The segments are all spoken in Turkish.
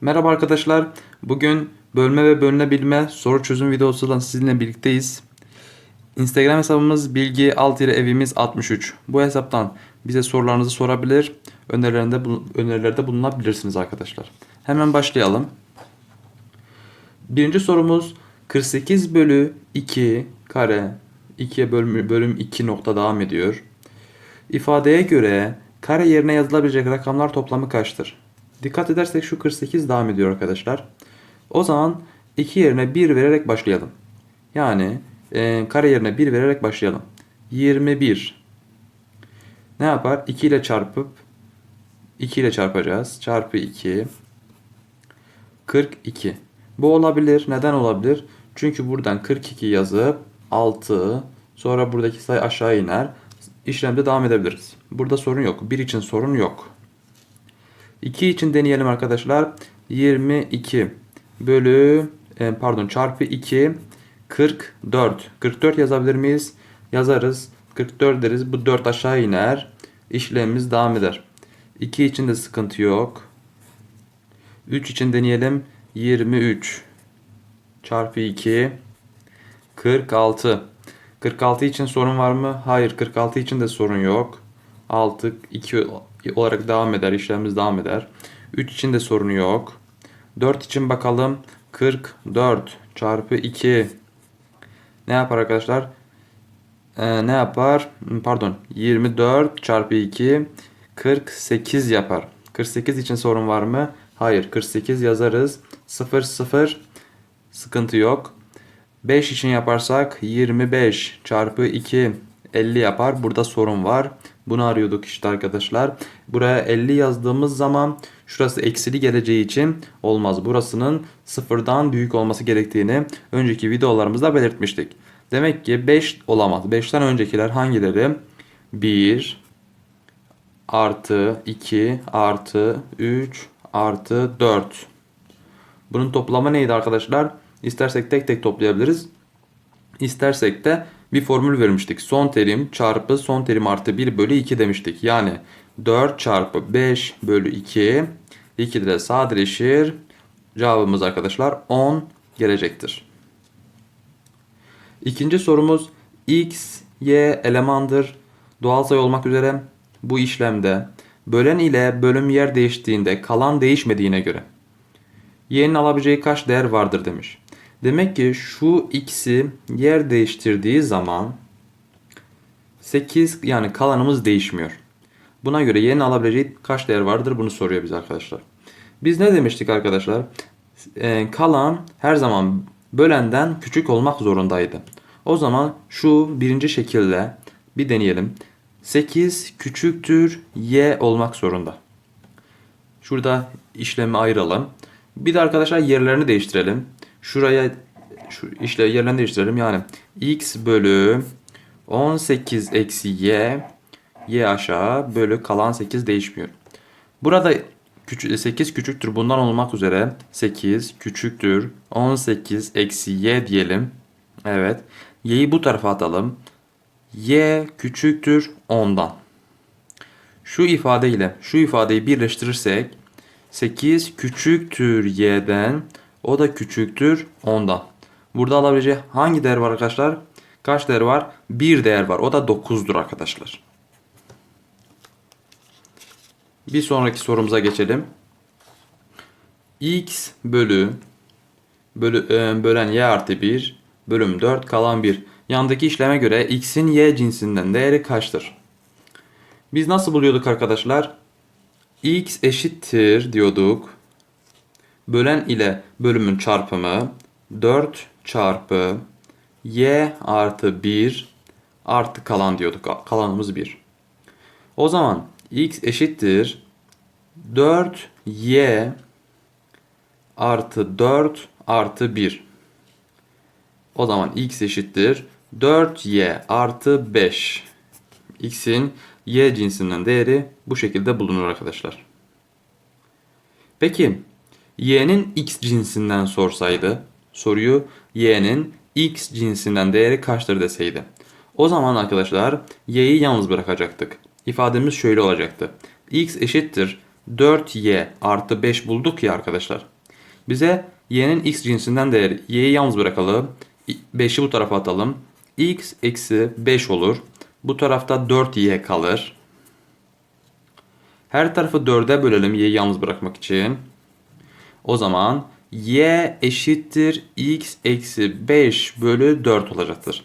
Merhaba arkadaşlar. Bugün bölme ve bölünebilme soru çözüm videosuyla sizinle birlikteyiz. Instagram hesabımız bilgi alt evimiz 63. Bu hesaptan bize sorularınızı sorabilir, önerilerinde, önerilerde bulunabilirsiniz arkadaşlar. Hemen başlayalım. Birinci sorumuz 48 bölü 2 kare 2'ye bölüm, bölüm 2 nokta devam ediyor. İfadeye göre kare yerine yazılabilecek rakamlar toplamı kaçtır? Dikkat edersek şu 48 devam ediyor arkadaşlar. O zaman 2 yerine 1 vererek başlayalım. Yani e, kare yerine 1 vererek başlayalım. 21 ne yapar? 2 ile çarpıp 2 ile çarpacağız. Çarpı 2 42. Bu olabilir. Neden olabilir? Çünkü buradan 42 yazıp 6 sonra buradaki sayı aşağı iner. İşlemde devam edebiliriz. Burada sorun yok. 1 için sorun yok. 2 için deneyelim arkadaşlar. 22 bölü e, pardon çarpı 2 44. 44 yazabilir miyiz? Yazarız. 44 deriz. Bu 4 aşağı iner. İşlemimiz devam eder. 2 için de sıkıntı yok. 3 için deneyelim. 23 çarpı 2 46. 46 için sorun var mı? Hayır. 46 için de sorun yok. 6 2 olarak devam eder. İşlemimiz devam eder. 3 için de sorun yok. 4 için bakalım. 44 çarpı 2 ne yapar arkadaşlar? Ee, ne yapar? Pardon. 24 çarpı 2 48 yapar. 48 için sorun var mı? Hayır. 48 yazarız. 0 0 sıkıntı yok. 5 için yaparsak 25 çarpı 2 50 yapar. Burada sorun var. Bunu arıyorduk işte arkadaşlar. Buraya 50 yazdığımız zaman şurası eksili geleceği için olmaz. Burasının sıfırdan büyük olması gerektiğini önceki videolarımızda belirtmiştik. Demek ki 5 olamaz. 5'ten öncekiler hangileri? 1 artı 2 artı 3 artı 4. Bunun toplamı neydi arkadaşlar? İstersek tek tek toplayabiliriz. İstersek de bir formül vermiştik. Son terim çarpı son terim artı 1 bölü 2 demiştik. Yani 4 çarpı 5 bölü 2 2 de sadeleşir. Cevabımız arkadaşlar 10 gelecektir. İkinci sorumuz x, y elemandır. Doğal sayı olmak üzere bu işlemde bölen ile bölüm yer değiştiğinde kalan değişmediğine göre y'nin alabileceği kaç değer vardır demiş. Demek ki şu x'i yer değiştirdiği zaman 8 yani kalanımız değişmiyor. Buna göre y'nin alabileceği kaç değer vardır bunu soruyor bize arkadaşlar. Biz ne demiştik arkadaşlar? Ee, kalan her zaman bölenden küçük olmak zorundaydı. O zaman şu birinci şekilde bir deneyelim. 8 küçüktür y olmak zorunda. Şurada işlemi ayıralım. Bir de arkadaşlar yerlerini değiştirelim. Şuraya şu işle yerlerini değiştirelim. Yani x bölü 18 eksi y y aşağı bölü kalan 8 değişmiyor. Burada küçük, 8 küçüktür bundan olmak üzere 8 küçüktür 18 eksi y diyelim. Evet. Y'yi bu tarafa atalım. Y küçüktür 10'dan. Şu ifade ile şu ifadeyi birleştirirsek 8 küçüktür y'den o da küçüktür 10'dan. Burada alabileceği hangi değer var arkadaşlar? Kaç değer var? Bir değer var. O da 9'dur arkadaşlar. Bir sonraki sorumuza geçelim. x bölü bölü e, bölen y artı 1 bölüm 4 kalan 1. Yandaki işleme göre x'in y cinsinden değeri kaçtır? Biz nasıl buluyorduk arkadaşlar? x eşittir diyorduk. Bölen ile bölümün çarpımı 4 çarpı y artı 1 artı kalan diyorduk. Kalanımız 1. O zaman x eşittir 4y artı 4 artı 1. O zaman x eşittir 4y artı 5. x'in y cinsinden değeri bu şekilde bulunur arkadaşlar. Peki y'nin x cinsinden sorsaydı soruyu y'nin x cinsinden değeri kaçtır deseydi. O zaman arkadaşlar y'yi yalnız bırakacaktık. İfademiz şöyle olacaktı. x eşittir 4y artı 5 bulduk ya arkadaşlar. Bize y'nin x cinsinden değeri. y'yi yalnız bırakalım. 5'i bu tarafa atalım. x eksi 5 olur. Bu tarafta 4y kalır. Her tarafı 4'e bölelim y'yi yalnız bırakmak için. O zaman y eşittir x eksi 5 bölü 4 olacaktır.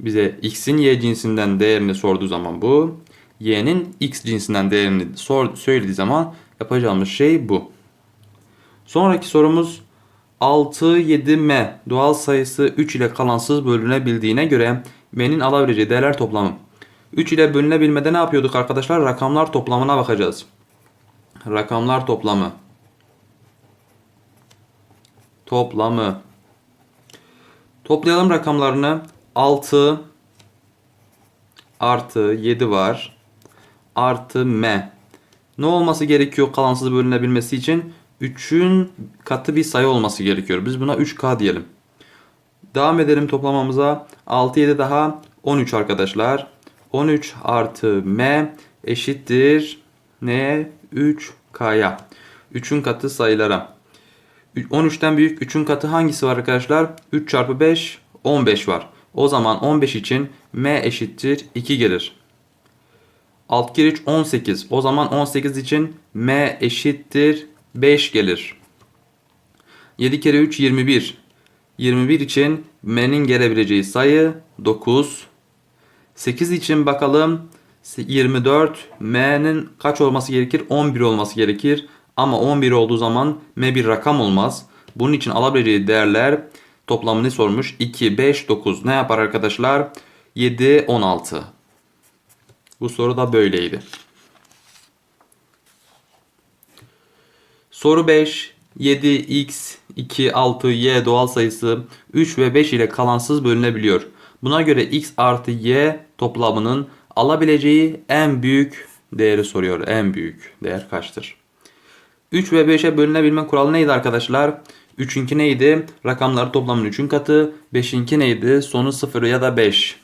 Bize x'in y cinsinden değerini sorduğu zaman bu. y'nin x cinsinden değerini sor, söylediği zaman yapacağımız şey bu. Sonraki sorumuz 6, 7m doğal sayısı 3 ile kalansız bölünebildiğine göre m'nin alabileceği değerler toplamı. 3 ile bölünebilmede ne yapıyorduk arkadaşlar? Rakamlar toplamına bakacağız. Rakamlar toplamı. Toplamı. Toplayalım rakamlarını. 6 artı 7 var. Artı m. Ne olması gerekiyor kalansız bölünebilmesi için? 3'ün katı bir sayı olması gerekiyor. Biz buna 3k diyelim. Devam edelim toplamamıza. 6 7 daha 13 arkadaşlar. 13 artı m eşittir ne? 3k'ya. 3'ün katı sayılara. 13'ten büyük 3'ün katı hangisi var arkadaşlar? 3 çarpı 5 15 var. O zaman 15 için m eşittir 2 gelir. 6 kere 3 18. O zaman 18 için m eşittir 5 gelir. 7 kere 3 21. 21 için m'nin gelebileceği sayı 9. 8 için bakalım 24 m'nin kaç olması gerekir? 11 olması gerekir. Ama 11 olduğu zaman m bir rakam olmaz. Bunun için alabileceği değerler toplamını sormuş. 2, 5, 9 ne yapar arkadaşlar? 7, 16. Bu soru da böyleydi. Soru 5. 7, x, 2, 6, y doğal sayısı 3 ve 5 ile kalansız bölünebiliyor. Buna göre x artı y toplamının alabileceği en büyük değeri soruyor. En büyük değer kaçtır? 3 ve 5'e bölünebilme kuralı neydi arkadaşlar? 3'ünki neydi? Rakamları toplamının 3'ün katı. 5'inki neydi? Sonu 0 ya da 5.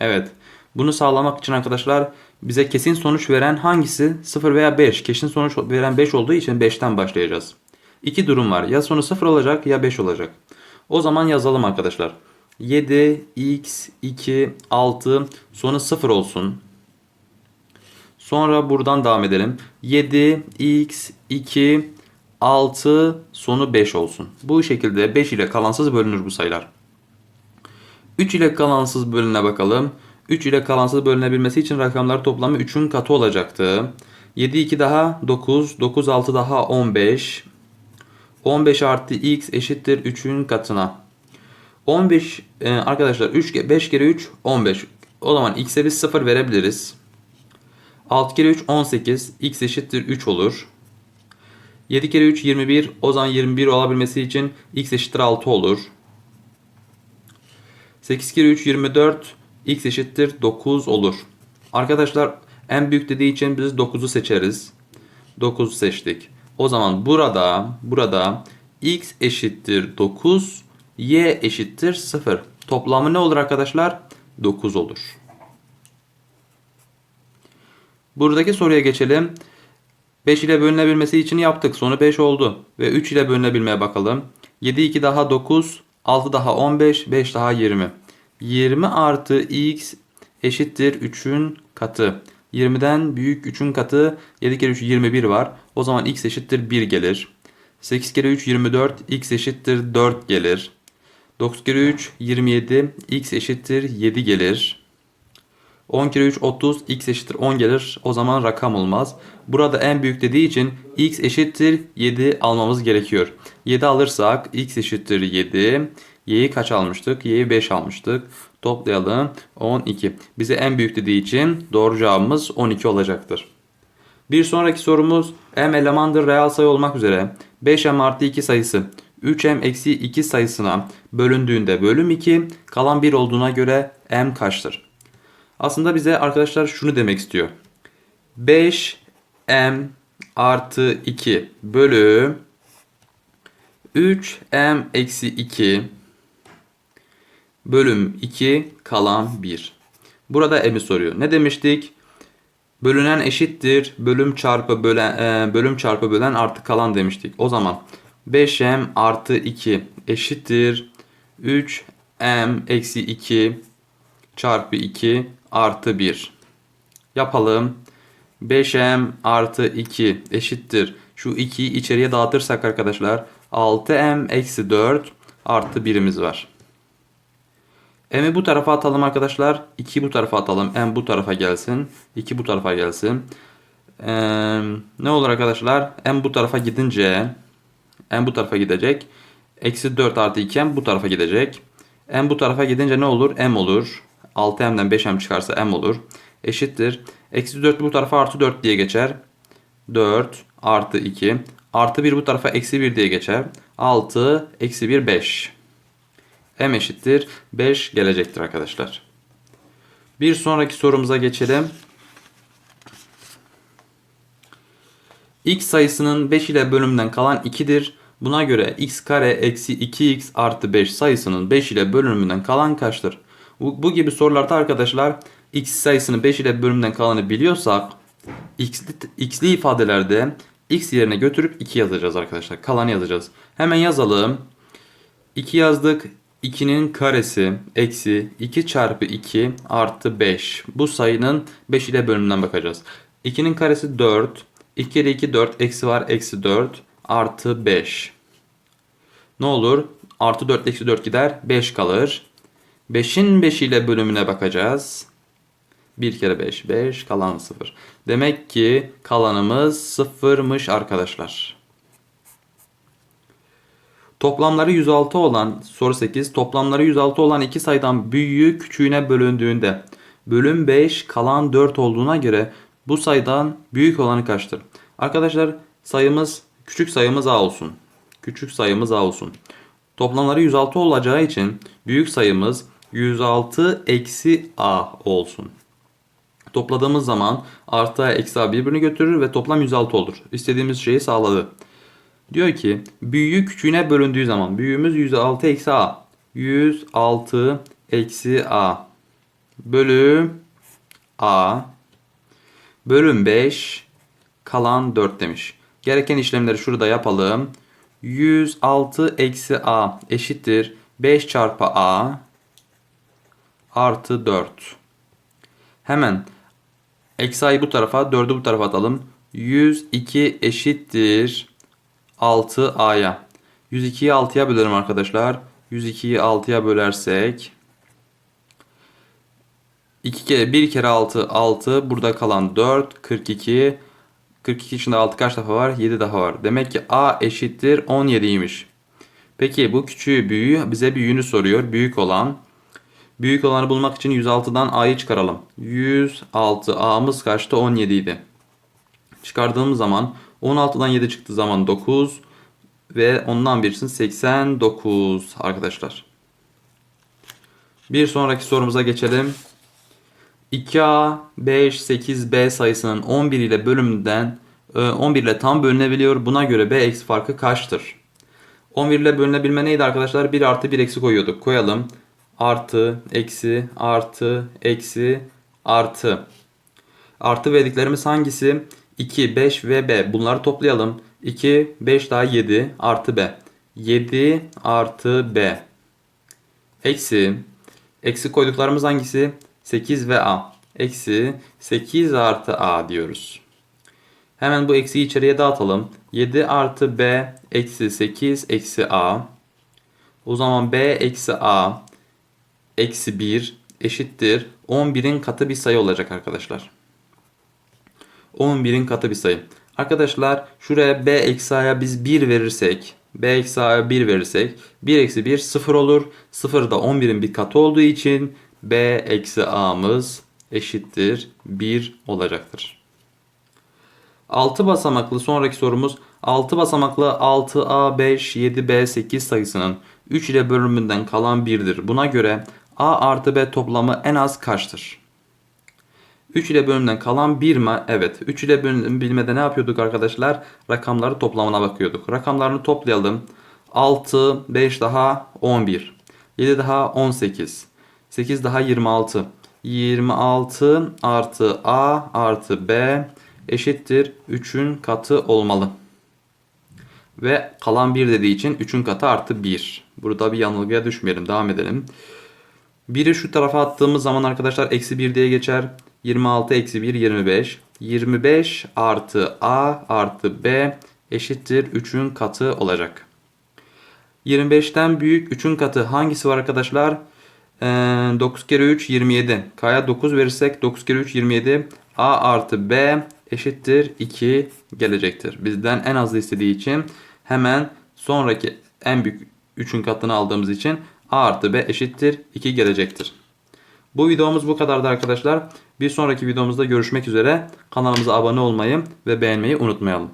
Evet. Bunu sağlamak için arkadaşlar bize kesin sonuç veren hangisi? 0 veya 5. Kesin sonuç veren 5 olduğu için 5'ten başlayacağız. İki durum var. Ya sonu 0 olacak ya 5 olacak. O zaman yazalım arkadaşlar. 7, x, 2, 6 sonu 0 olsun. Sonra buradan devam edelim. 7, x, 2, 6 sonu 5 olsun. Bu şekilde 5 ile kalansız bölünür bu sayılar. 3 ile kalansız bölüne bakalım. 3 ile kalansız bölünebilmesi için rakamlar toplamı 3'ün katı olacaktı. 7 2 daha 9, 9 6 daha 15. 15 artı x eşittir 3'ün katına. 15 e, arkadaşlar 3 5 kere 3 15. O zaman x'e biz 0 verebiliriz. 6 kere 3 18. X eşittir 3 olur. 7 kere 3 21. O zaman 21 olabilmesi için x eşittir 6 olur. 8 kere 3 24. X eşittir 9 olur. Arkadaşlar en büyük dediği için biz 9'u seçeriz. 9'u seçtik. O zaman burada burada x eşittir 9, y eşittir 0. Toplamı ne olur arkadaşlar? 9 olur. Buradaki soruya geçelim. 5 ile bölünebilmesi için yaptık. Sonu 5 oldu. Ve 3 ile bölünebilmeye bakalım. 7 2 daha 9, 6 daha 15, 5 daha 20. 20 artı x eşittir 3'ün katı. 20'den büyük 3'ün katı 7 kere 3 21 var. O zaman x eşittir 1 gelir. 8 kere 3 24 x eşittir 4 gelir. 9 kere 3 27 x eşittir 7 gelir. 10 kere 3 30 x eşittir 10 gelir. O zaman rakam olmaz. Burada en büyük dediği için x eşittir 7 almamız gerekiyor. 7 alırsak x eşittir 7. Y'yi kaç almıştık? Y'yi 5 almıştık. Toplayalım 12. Bize en büyük dediği için doğru cevabımız 12 olacaktır. Bir sonraki sorumuz m elemandır reel sayı olmak üzere 5m artı 2 sayısı 3m eksi 2 sayısına bölündüğünde bölüm 2 kalan 1 olduğuna göre m kaçtır? Aslında bize arkadaşlar şunu demek istiyor. 5m artı 2 bölü 3m eksi 2 bölüm 2 kalan 1. Burada m'i soruyor. Ne demiştik? Bölünen eşittir. Bölüm çarpı bölen, e, bölüm çarpı bölen artı kalan demiştik. O zaman 5m artı 2 eşittir. 3m eksi 2 çarpı 2 artı 1. Yapalım. 5m artı 2 eşittir. Şu 2'yi içeriye dağıtırsak arkadaşlar 6m eksi 4 artı 1'imiz var. M'i bu tarafa atalım arkadaşlar. 2 bu tarafa atalım. M bu tarafa gelsin. 2 bu tarafa gelsin. Ee, ne olur arkadaşlar? M bu tarafa gidince M bu tarafa gidecek. Eksi 4 artı 2M bu tarafa gidecek. M bu tarafa gidince ne olur? M olur. 6M'den 5M çıkarsa M olur. Eşittir. Eksi 4 bu tarafa artı 4 diye geçer. 4 artı 2. Artı 1 bu tarafa eksi 1 diye geçer. 6 eksi 1 5. M eşittir 5 gelecektir arkadaşlar. Bir sonraki sorumuza geçelim. x sayısının 5 ile bölümünden kalan 2'dir. Buna göre x kare eksi 2x artı 5 sayısının 5 ile bölümünden kalan kaçtır? Bu, bu gibi sorularda arkadaşlar x sayısının 5 ile bölümünden kalanı biliyorsak x'li, x'li ifadelerde x yerine götürüp 2 yazacağız arkadaşlar. Kalanı yazacağız. Hemen yazalım. 2 yazdık. 2'nin karesi eksi 2 çarpı 2 artı 5. Bu sayının 5 ile bölümünden bakacağız. 2'nin karesi 4. 2 kere 2 4. Eksi var eksi 4 artı 5. Ne olur? Artı 4 eksi 4 gider. 5 kalır. 5'in 5 ile bölümüne bakacağız. 1 kere 5 5 kalan 0. Demek ki kalanımız 0'mış arkadaşlar. Toplamları 106 olan soru 8 toplamları 106 olan iki sayıdan büyüğü küçüğüne bölündüğünde bölüm 5 kalan 4 olduğuna göre bu sayıdan büyük olanı kaçtır? Arkadaşlar sayımız küçük sayımız A olsun. Küçük sayımız A olsun. Toplamları 106 olacağı için büyük sayımız 106 eksi A olsun. Topladığımız zaman artı A eksi A birbirini götürür ve toplam 106 olur. İstediğimiz şeyi sağladı. Diyor ki büyüğü küçüğüne bölündüğü zaman büyüğümüz 106 eksi a. 106 eksi a bölü a bölüm 5 kalan 4 demiş. Gereken işlemleri şurada yapalım. 106 eksi a eşittir 5 çarpı a artı 4. Hemen eksi a'yı bu tarafa 4'ü bu tarafa atalım. 102 eşittir 6A'ya. 102'yi 6'ya bölerim arkadaşlar. 102'yi 6'ya bölersek 2 kere 1 kere 6 6 burada kalan 4 42 42 içinde 6 kaç defa var? 7 daha var. Demek ki A eşittir 17'ymiş. Peki bu küçüğü büyüğü bize büyüğünü soruyor. Büyük olan büyük olanı bulmak için 106'dan A'yı çıkaralım. 106 A'mız kaçtı? 17 idi. Çıkardığımız zaman 16'dan 7 çıktığı zaman 9 ve ondan birisinin 89 arkadaşlar. Bir sonraki sorumuza geçelim. 2A, 5, 8, B sayısının 11 ile bölümünden 11 ile tam bölünebiliyor. Buna göre B eksi farkı kaçtır? 11 ile bölünebilme neydi arkadaşlar? 1 artı 1 eksi koyuyorduk. Koyalım. Artı, eksi, artı, eksi, artı. Artı verdiklerimiz hangisi? 2, 5 ve B. Bunları toplayalım. 2, 5 daha 7 artı B. 7 artı B. Eksi. Eksi koyduklarımız hangisi? 8 ve A. Eksi 8 artı A diyoruz. Hemen bu eksiyi içeriye dağıtalım. 7 artı B eksi 8 eksi A. O zaman B eksi A eksi 1 eşittir. 11'in katı bir sayı olacak arkadaşlar. 11'in katı bir sayı. Arkadaşlar şuraya b eksi a'ya biz 1 verirsek b eksi a'ya 1 verirsek 1 eksi 1 0 olur. 0 da 11'in bir katı olduğu için b eksi a'mız eşittir 1 olacaktır. 6 basamaklı sonraki sorumuz 6 basamaklı 6a 5 7b 8 sayısının 3 ile bölümünden kalan 1'dir. Buna göre a artı b toplamı en az kaçtır? 3 ile bölümden kalan 1 mi? Evet. 3 ile bölüm bilmede ne yapıyorduk arkadaşlar? Rakamları toplamına bakıyorduk. Rakamlarını toplayalım. 6, 5 daha 11. 7 daha 18. 8 daha 26. 26 artı A artı B eşittir 3'ün katı olmalı. Ve kalan 1 dediği için 3'ün katı artı 1. Burada bir yanılgıya düşmeyelim. Devam edelim. 1'i şu tarafa attığımız zaman arkadaşlar eksi 1 diye geçer. 26 eksi 1 25. 25 artı A artı B eşittir 3'ün katı olacak. 25'ten büyük 3'ün katı hangisi var arkadaşlar? Ee, 9 kere 3 27. K'ya 9 verirsek 9 kere 3 27. A artı B eşittir 2 gelecektir. Bizden en az istediği için hemen sonraki en büyük 3'ün katını aldığımız için A artı B eşittir 2 gelecektir. Bu videomuz bu kadardı arkadaşlar. Bir sonraki videomuzda görüşmek üzere. Kanalımıza abone olmayı ve beğenmeyi unutmayalım.